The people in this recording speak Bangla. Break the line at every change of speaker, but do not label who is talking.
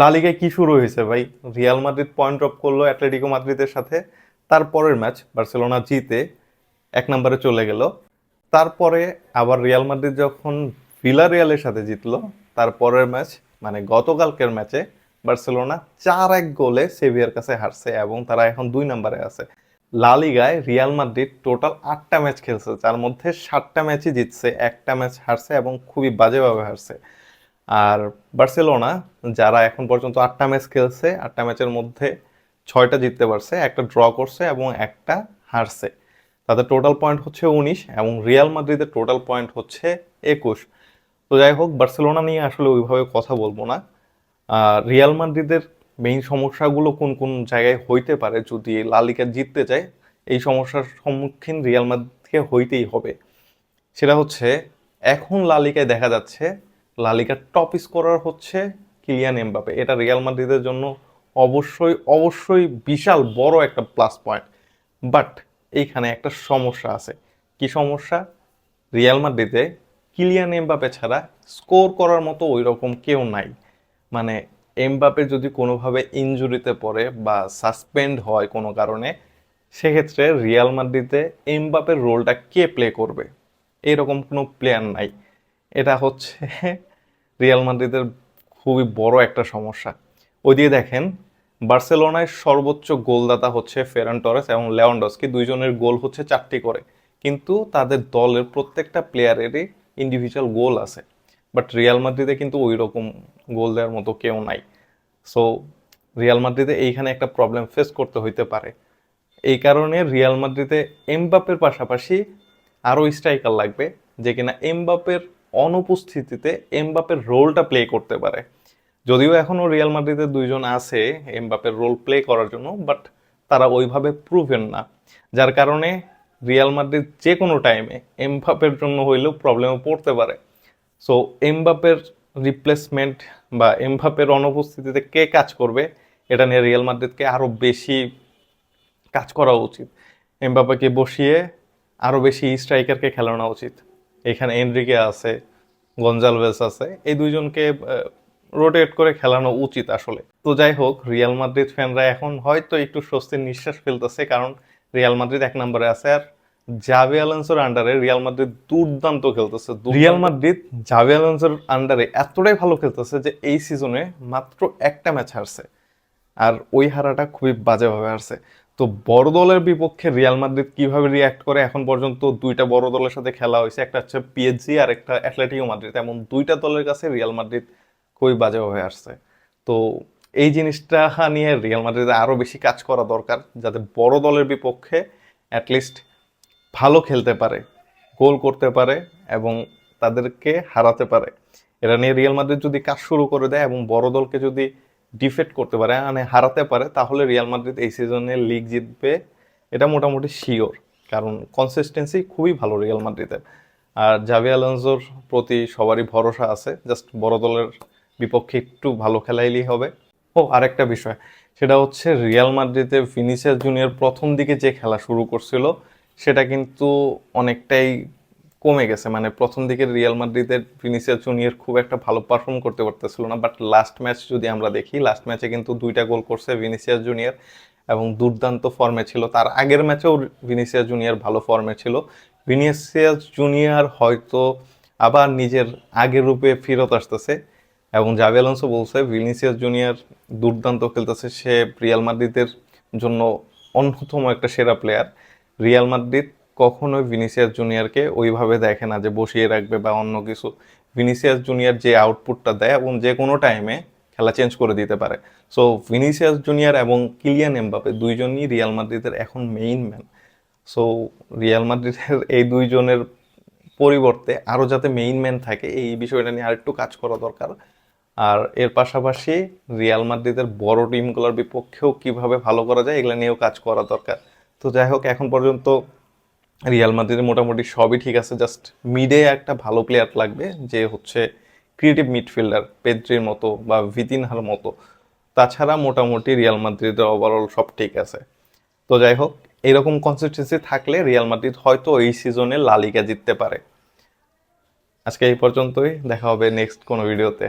লালিগায় কি শুরু হয়েছে ভাই? রিয়াল মাদ্রিদ পয়েন্ট ড্রপ করল অ্যাটলেটিকো মাদ্রিদের সাথে। তারপরের ম্যাচ বার্সেলোনা জিতে এক নম্বরে চলে গেল। তারপরে আবার রিয়াল মাদ্রিদ যখন ভিলা রিয়ালের সাথে জিতলো, তারপরের ম্যাচ মানে গতকালকের ম্যাচে বার্সেলোনা চার এক গোলে সেভিয়ার কাছে হারছে এবং তারা এখন দুই নম্বরে আছে। লালিগায় রিয়াল মাদ্রিদ টোটাল আটটা ম্যাচ খেলছে, যার মধ্যে সাতটা ম্যাচই জিতছে, একটা ম্যাচ হারছে এবং খুবই বাজেভাবে হারছে। আর বার্সেলোনা, যারা এখন পর্যন্ত আটটা ম্যাচ খেলছে, আটটা ম্যাচের মধ্যে ছয়টা জিততে পারছে, একটা ড্র করছে এবং একটা হারছে। তাদের টোটাল পয়েন্ট হচ্ছে উনিশ এবং রিয়াল মাদ্রিদের টোটাল পয়েন্ট হচ্ছে একুশ। তো যাই হোক, বার্সেলোনা নিয়ে আসলে ওইভাবে কথা বলব না। রিয়াল মাদ্রিদের মেইন সমস্যাগুলো কোন কোন জায়গায় হইতে পারে, যদি লালিকা জিততে চায়, এই সমস্যার সম্মুখীন রিয়াল মাদ্রিদকে হইতেই হবে। সেটা হচ্ছে, এখন লালিকায় দেখা যাচ্ছে লালিকার টপ স্কোরার হচ্ছে কিলিয়ান এমবাপে। এটা রিয়াল মাদ্রিদের জন্য অবশ্যই অবশ্যই বিশাল বড় একটা প্লাস পয়েন্ট বাট এইখানে একটা সমস্যা আছে। কি সমস্যা? রিয়াল মাদ্রিদে কিলিয়ান এমবাপে ছাড়া স্কোর করার মতো ওই রকম কেউ নাই। মানে এমবাপে যদি কোনোভাবে ইনজুরিতে পড়ে বা সাসপেন্ড হয় কোনো কারণে, সেক্ষেত্রে রিয়াল মাদ্রিদে এমবাপের রোলটা কে প্লে করবে? এরকম কোনো প্লেয়ার নাই। এটা হচ্ছে রিয়াল মাদ্রিদের খুবই বড় একটা সমস্যা। ওই দিয়ে দেখেন, বার্সেলোনায় সর্বোচ্চ গোলদাতা হচ্ছে ফেরান টরেস এবং লেওয়ান্ডস্কি, দুইজনের গোল হচ্ছে চারটি করে। কিন্তু তাদের দলের প্রত্যেকটা প্লেয়ারেরই ইন্ডিভিজুয়াল গোল আছে। বাট রিয়াল মাদ্রিদে কিন্তু ওই রকম গোল দেওয়ার মতো কেউ নাই। সো রিয়াল মাদ্রিদে এইখানে একটা প্রবলেম ফেস করতে হইতে পারে। এই কারণে রিয়াল মাদ্রিদে এমবাপের পাশাপাশি আরও স্ট্রাইকার লাগবে, যে কিনা এমবাপের অনুপস্থিতিতে এমবাপের রোলটা প্লে করতে পারে। যদিও এখনও রিয়াল মাদ্রিদের দুইজন আছে এমবাপের রোল প্লে করার জন্য বাট তারা ওইভাবে প্রুভেন না। যার কারণে রিয়াল মাদ্রিদ যে কোনো টাইমে এমবাপের জন্য হইলেও প্রবলেমে পড়তে পারে। সো এমবাপের রিপ্লেসমেন্ট বা এমবাপের অনুপস্থিতিতে কে কাজ করবে, এটা নিয়ে রিয়াল মাদ্রিদকে আরও বেশি কাজ করা উচিত। এমবাপাকে বসিয়ে আরও বেশি স্ট্রাইকারকে খেলানো উচিত। এখানে এনরিকে আছে, গঞ্জালভেস আছে, এই দুইজনকে রোটেট করে খেলানো উচিত আসলে। তো যাই হোক, রিয়াল মাদ্রিদ ফ্যানরা এখন হয়তো একটু স্বস্তির নিঃশ্বাস ফেলতেছে, কারণ রিয়াল মাদ্রিদ এক নম্বরে আছে আর জাভি আলোনসোর আন্ডারে রিয়াল মাদ্রিদ দুর্দান্ত খেলতেছে রিয়াল মাদ্রিদ জাভি আলোনসোর আন্ডারে এতটাই ভালো খেলতেছে যে এই সিজনে মাত্র একটা ম্যাচ হারছে, আর ওই হারাটা খুবই বাজেভাবে হারছে। তো বড় দলের বিপক্ষে রিয়াল মাদ্রিদ কীভাবে রিয়াক্ট করে? এখন পর্যন্ত দুইটা বড় দলের সাথে খেলা হয়েছে, একটা হচ্ছে পিএসজি আর একটা অ্যাথলেটিকো মাদ্রিদ এমন দুইটা দলের কাছে রিয়াল মাদ্রিদ খুবই বাজে হয়ে আসছে। তো এই জিনিসটা নিয়ে রিয়াল মাদ্রিদে আরও বেশি কাজ করা দরকার, যাতে বড় দলের বিপক্ষে অ্যাটলিস্ট ভালো খেলতে পারে, গোল করতে পারে এবং তাদেরকে হারাতে পারে। এটা নিয়ে রিয়াল মাদ্রিদ যদি কাজ শুরু করে দেয় এবং বড় দলকে যদি ডিফেট করতে পারে মানে হারাতে পারে, তাহলে রিয়াল মাদ্রিদ এই সিজনে লিগ জিতবে, এটা মোটামুটি শিওর কারণ কনসিস্টেন্সি খুবই ভালো রিয়াল মাদ্রিদের আর জাভি আলোনসোর প্রতি সবারই ভরসা আছে জাস্ট বড় দলের বিপক্ষে একটু ভালো খেলাইলেই হবে। ও, আরেকটা বিষয়, সেটা হচ্ছে রিয়াল মাদ্রিদে ভিনিসিয়াস জুনিয়র প্রথম দিকে যে খেলা শুরু করছিল, সেটা কিন্তু অনেকটাই কমে গেছে। মানে প্রথম দিকে রিয়াল মাদ্রিদের ভিনিসিয়াস জুনিয়র খুব একটা ভালো পারফর্ম করতে পারতেছিল না। বাট লাস্ট ম্যাচ যদি আমরা দেখি লাস্ট ম্যাচে কিন্তু দুইটা গোল করছে ভিনিসিয়াস জুনিয়র এবং দুর্দান্ত ফর্মে ছিল। তার আগের ম্যাচেও ভিনিসিয়াস জুনিয়র ভালো ফর্মে ছিল। ভিনিসিয়াস জুনিয়র হয়তো আবার নিজের আগের রূপে ফেরত আসতেছে এবং জাভি বলছে ভিনিসিয়াস জুনিয়র দুর্দান্ত খেলতেছে। সে রিয়াল মাদ্রিদের জন্য অন্যতম একটা সেরা প্লেয়ার রিয়াল মাদ্রিদ কখনোই ভিনিসিয়াস জুনিয়রকে ওইভাবে দেখে না যে বসিয়ে রাখবে বা অন্য কিছু। ভিনিসিয়াস জুনিয়র যে আউটপুটটা দেয় এবং যে কোনো টাইমে খেলা চেঞ্জ করে দিতে পারে। সো ভিনিসিয়াস জুনিয়র এবং কিলিয়ান এমবাপে দুইজনই রিয়াল মাদ্রিদের এখন মেইন ম্যান সো রিয়াল মাদ্রিদের এই দুইজনের পরিবর্তে আরও যাতে মেইন ম্যান থাকে, এই বিষয়টা নিয়ে আরেকটু কাজ করা দরকার। আর এর পাশাপাশি রিয়াল মাদ্রিদের বড় টিমগুলোর বিপক্ষেও কীভাবে ভালো করা যায়, এগুলো নিয়েও কাজ করা দরকার। তো যাই হোক, এখন পর্যন্ত রিয়াল মাদ্রিদের মোটামুটি সবই ঠিক আছে জাস্ট মিডে একটা ভালো প্লেয়ার লাগবে, যে হচ্ছে ক্রিয়েটিভ মিডফিল্ডার পেদ্রির মতো বা ভিতিনহার মতো। তাছাড়া মোটামুটি রিয়াল মাদ্রিদের ওভারঅল সব ঠিক আছে। তো যাই হোক, এরকম কনসিস্টেন্সি থাকলে রিয়াল মাদ্রিদ হয়তো এই সিজনে লালিকা জিততে পারে। আজকে এই পর্যন্তই, দেখা হবে নেক্সট কোনো ভিডিওতে